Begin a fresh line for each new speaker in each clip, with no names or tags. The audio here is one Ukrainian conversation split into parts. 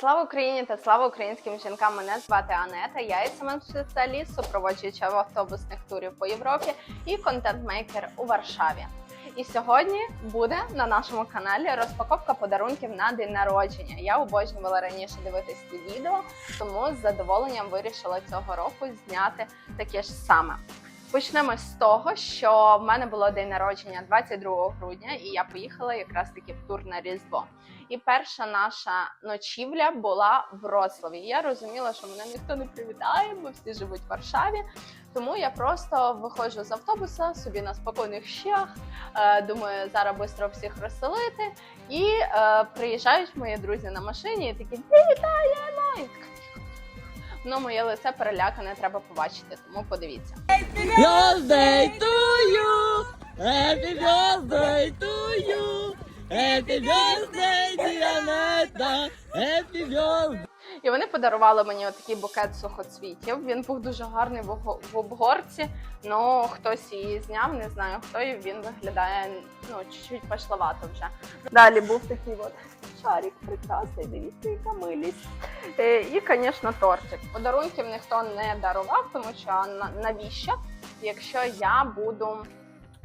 Слава Україні та слава українським жінкам! Мене звати Анета. Я смм спеціаліст, супроводжуюча автобусних турів по Європі і контент-мейкер у Варшаві. І сьогодні буде на нашому каналі розпаковка подарунків на день народження. Я обожнювала раніше дивитись ці відео, тому з задоволенням вирішила цього року зняти таке ж саме. Почнемо з того, що в мене було день народження 22 грудня, і я поїхала якраз таки в тур на Різдво. І перша наша ночівля була в Вроцлаві. Я розуміла, що мене ніхто не привітає, бо всі живуть в Варшаві. Тому я просто виходжу з автобуса собі на спокійних щах. Е, думаю, зараз швидко всіх розселити. І е, приїжджають мої друзі на машині і такі вітаємо! Ну, моє лице перелякане, треба побачити, тому подивіться.
Birthday to you! Happy birthday to you! Happy birthday, Діанета! Happy birthday!
І вони подарували мені отакий букет сухоцвітів. Він був дуже гарний в обгорці. Ну хтось її зняв, не знаю хто, і він виглядає ну чуть-чуть пошловато вже. Далі був такий от шарик прекрасний, дивіться, яка милість. Е, І, звісно, тортик. Подарунків ніхто не дарував, тому що навіщо, якщо я буду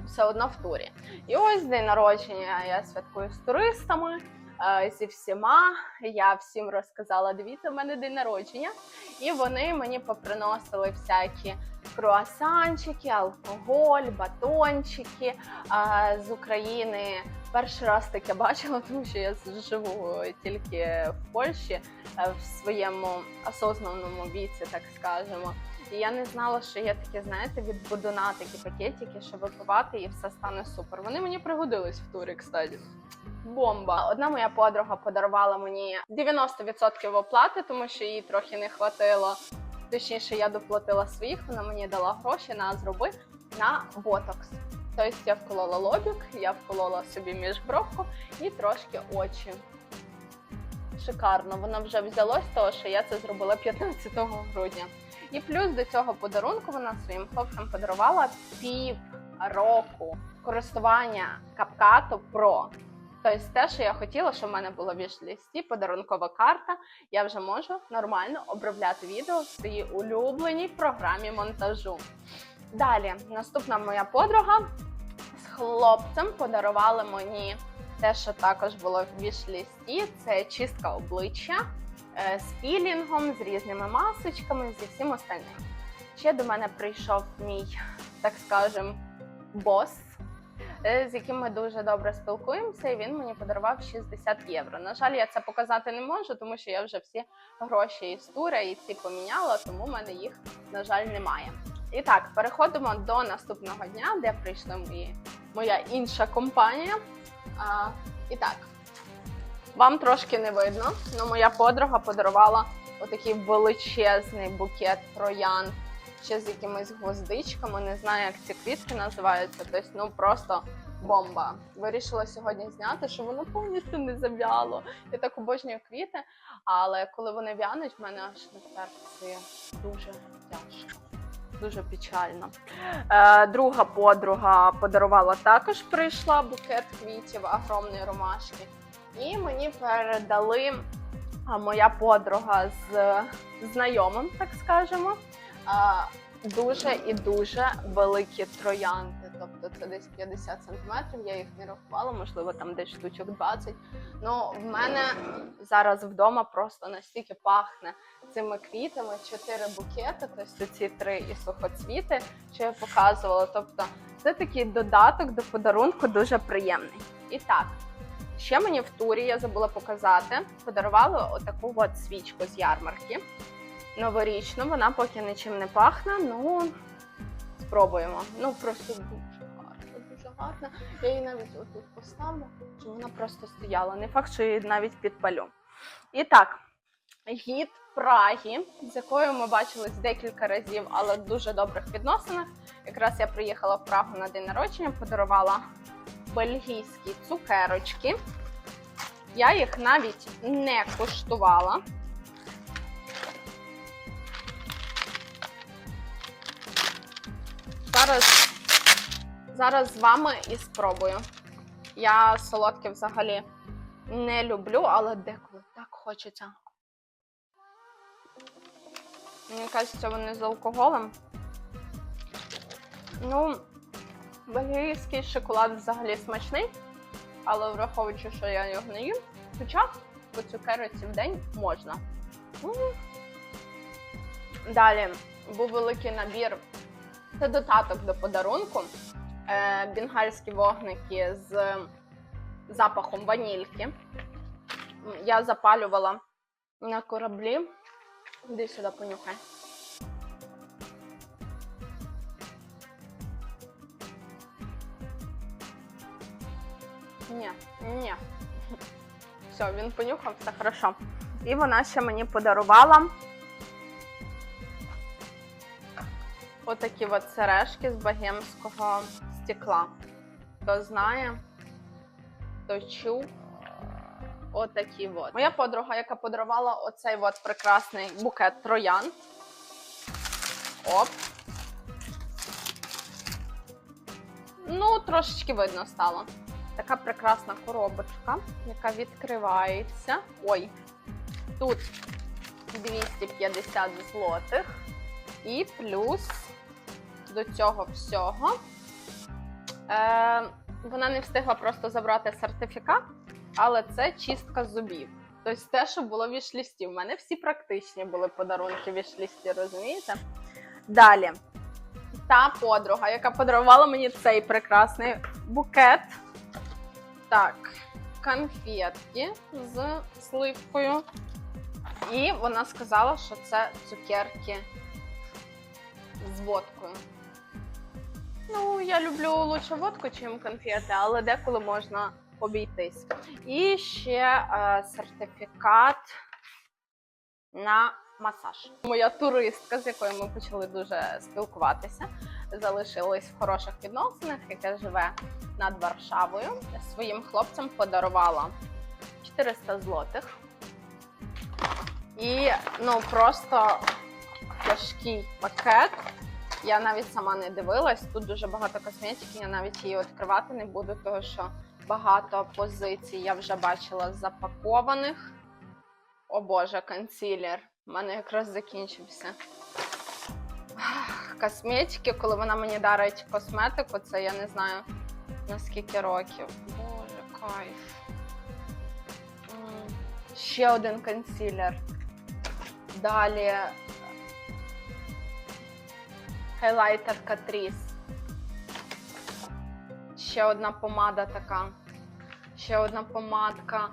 все одно в турі. І ось день народження я святкую з туристами. е, Зі всіма я всім розказала, дивіться, в мене день народження, і вони мені поприносили всякі круасанчики, алкоголь, батончики з України. Перший раз таке бачила, тому що я живу тільки в Польщі е, в своєму осознаному віці, так скажемо. І я не знала, що є такі, знаєте, від будуна такі пакетики, що випивати і все стане супер. Вони мені пригодились в турі, кстати. Бомба. Одна моя подруга подарувала мені 90% оплати, тому що їй трохи не хватило. Точніше, я доплатила своїх, вона мені дала гроші на зроби на ботокс. Тобто я вколола лобік, я вколола собі міжбровку і трошки очі. Шикарно, воно вже взялось, того, що я це зробила 15 грудня. І плюс до цього подарунку вона своїм хлопцям подарувала пів року користування CapCut Pro. Тобто те, що я хотіла, щоб в мене було в віш-лісті, подарункова карта, я вже можу нормально обробляти відео в своїй улюбленій програмі монтажу. Далі, наступна моя подруга хлопцем подарувала мені те, що також було в віш-лісті, це чистка обличчя е, з пілінгом, з різними масочками, зі всім остальним. Ще до мене прийшов мій, так скажем, бос, е, з яким ми дуже добре спілкуємося, і він мені подарував 60 євро. На жаль, я це показати не можу, тому що я вже всі гроші із тура і ці поміняла, тому в мене їх, на жаль, немає. І так, переходимо до наступного дня, де прийшли мої, моя інша компанія. А, і так, вам трошки не видно, але моя подруга подарувала отакий величезний букет троян ще з якимись гвоздичками. Не знаю, як ці квітки називаються. Тобто, ну просто бомба. Вирішила сьогодні зняти, що воно повністю не зав'яло. Я так обожнюю квіти, але коли вони в'януть, в мене аж на серці дуже тяжко. Дуже печально. Е, друга подруга подарувала також прийшла букет квітів огромної ромашки. І мені передали моя подруга з знайомим, так скажемо, дуже і дуже великі троянди. Тобто це десь 50 сантиметрів. Я їх не рахувала, можливо, там десь штучок 20. Ну, в мене зараз вдома просто настільки пахне цими квітами. Чотири букети, тобто ці три і сухоцвіти, що я показувала. Тобто, це такий додаток до подарунку дуже приємний. І так. Ще мені в турі я забула показати. Подарували отаку от свічку з ярмарки. Новорічну, вона поки нічим не пахне. Ну спробуємо. Ну просто гарно. Я її навіть отут поставлю, щоб вона просто стояла. Не факт, що її навіть підпалю. І так, гід Праги, з якою ми бачились декілька разів, але в дуже добрих відносинах. Якраз я приїхала в Прагу на день народження, подарувала бельгійські цукерочки. Я їх навіть не куштувала. Зараз, зараз з вами і спробую. Я солодке взагалі не люблю, але деколи так хочеться Мені кажеться, вони з алкоголем. Ну, бельгійський шоколад взагалі смачний, але враховуючи, що я його не їм, хоча по цукерці в день можна. Далі був великий набір. Це додаток до подарунку. Е, бенгальські вогники з запахом ванільки. Я запалювала на кораблі. Іди сюди понюхай. Ні, ні. Все, він понюхав, все хорошо. І вона ще мені подарувала отакі от сережки з богемського стекла. Хто знає, хто чув. Отакі от. Моя подруга, яка подарувала оцей от прекрасний букет троян. Оп. Ну, трошечки видно стало. Така прекрасна коробочка, яка відкривається. Ой, тут 250 злотих. І плюс до цього всього. Е, вона не встигла просто забрати сертифікат, але це чистка зубів. Тобто те, що було в вішлісті. У мене всі практичні були подарунки в вішлісті, розумієте? Далі. Та подруга, яка подарувала мені цей прекрасний букет. Так, конфетки з сливкою. І вона сказала, що це цукерки з водкою. Ну, я люблю лучше водку, чим конфети, але деколи можна обійтись. І ще е, сертифікат на масаж. Моя туристка, з якою ми почали дуже спілкуватися, залишилась в хороших відносинах, яка живе над Варшавою. Своїм хлопцям подарувала 400 злотих. І ну просто тяжкий пакет. Я навіть сама не дивилась. Тут дуже багато косметики, я навіть її відкривати не буду, тому що багато позицій я вже бачила запакованих. О Боже, консилер. У мене якраз закінчився. Косметики, коли вона мені дарить косметику, це я не знаю на скільки років. Боже, кайф. Ще один консилер. Далі хайлайтер Catrice. Ще одна помада така. Ще одна помадка.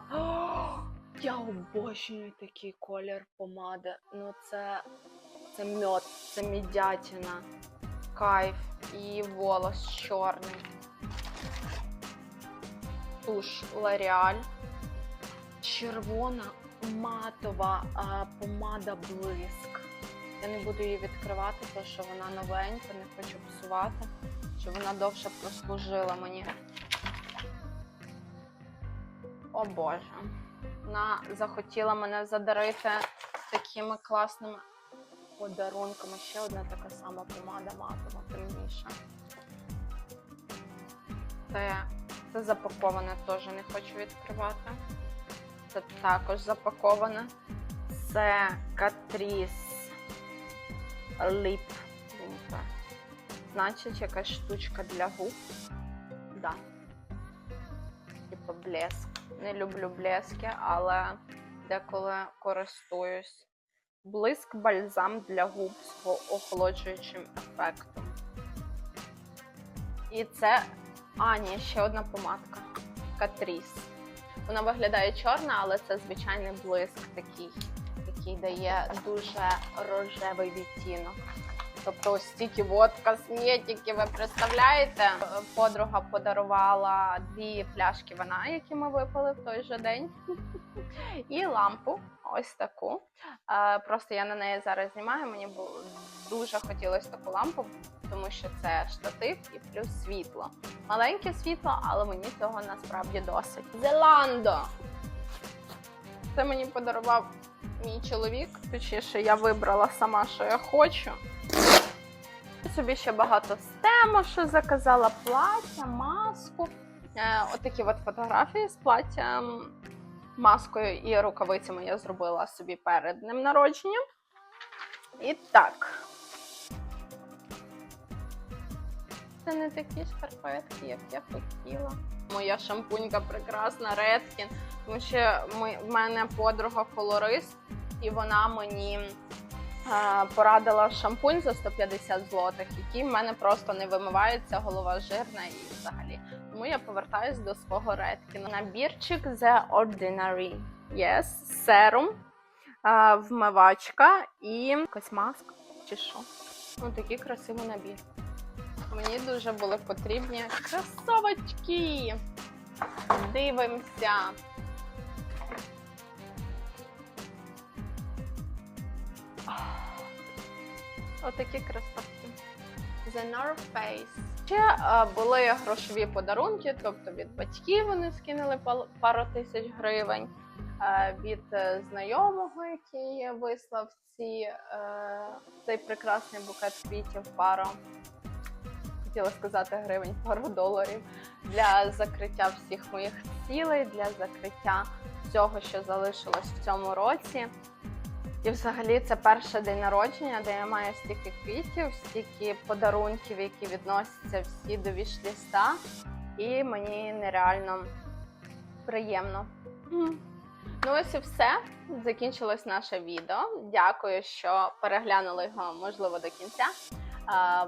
Я обожнюю такий колір помади. Ну це, це мед, це мідятина. Кайф. І волос чорний. Туш L'Oreal. Червона матова а, помада блиск. Я не буду її відкривати, тому що вона новенька, не хочу псувати, щоб вона довше прослужила мені. О Боже. Вона захотіла мене задарити такими класними подарунками. Ще одна така сама помада матова, темніша. Це, це запаковане теж не хочу відкривати. Це також запаковане. Це Catrice Lip Значить, якась штучка для губ. Да. Типу блеск. Не люблю блески, але деколи користуюсь. Блиск бальзам для губ з охолоджуючим ефектом. І це. А, ні, ще одна помадка. Catrice. Вона виглядає чорна, але це звичайний блиск такий, який дає дуже рожевий відтінок. Тобто ось стільки от косметики, ви представляєте? Подруга подарувала дві пляшки вина, які ми випили в той же день. І лампу, ось таку. Е, Просто я на неї зараз знімаю. Мені дуже хотілося таку лампу, тому що це штатив і плюс світло. Маленьке світло, але мені цього насправді досить. Зеландо! Це мені подарував мій чоловік, точніше, я вибрала сама, що я хочу. Собі ще багато стемо, що заказала плаття, маску. Е, отакі от фотографії з платтям, маскою і рукавицями я зробила собі перед днем народження. І так. Це не такі шкарпетки, як я хотіла. Моя шампунька прекрасна Redken, тому що ми, в мене подруга колорист, і вона мені е, порадила шампунь за 150 злотих, який в мене просто не вимивається, голова жирна і взагалі. Тому я повертаюсь до свого Redken. Набірчик The Ordinary. Yes, серум, е, вмивачка і якась маска чи що. Ну, такий красивий набір. Мені дуже були потрібні кросовочки. Дивимося. Отакі кросовки. The North Face. Ще е, були грошові подарунки, тобто від батьків вони скинули пару тисяч гривень, е, від е, знайомого, який вислав ці, цей прекрасний букет квітів пару хотіла сказати гривень, пару доларів для закриття всіх моїх цілей, для закриття всього, що залишилось в цьому році. І взагалі це перший день народження, де я маю стільки квітів, стільки подарунків, які відносяться всі до вішліста. І мені нереально приємно. Ну ось і все. Закінчилось наше відео. Дякую, що переглянули його, можливо, до кінця.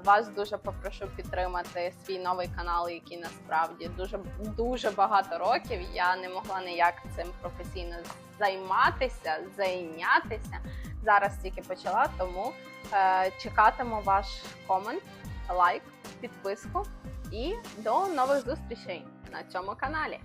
Вас дуже попрошу підтримати свій новий канал, який насправді дуже дуже багато років. Я не могла ніяк цим професійно займатися, зайнятися. Зараз тільки почала, тому е, чекатиму ваш комент, лайк, підписку і до нових зустрічей на цьому каналі.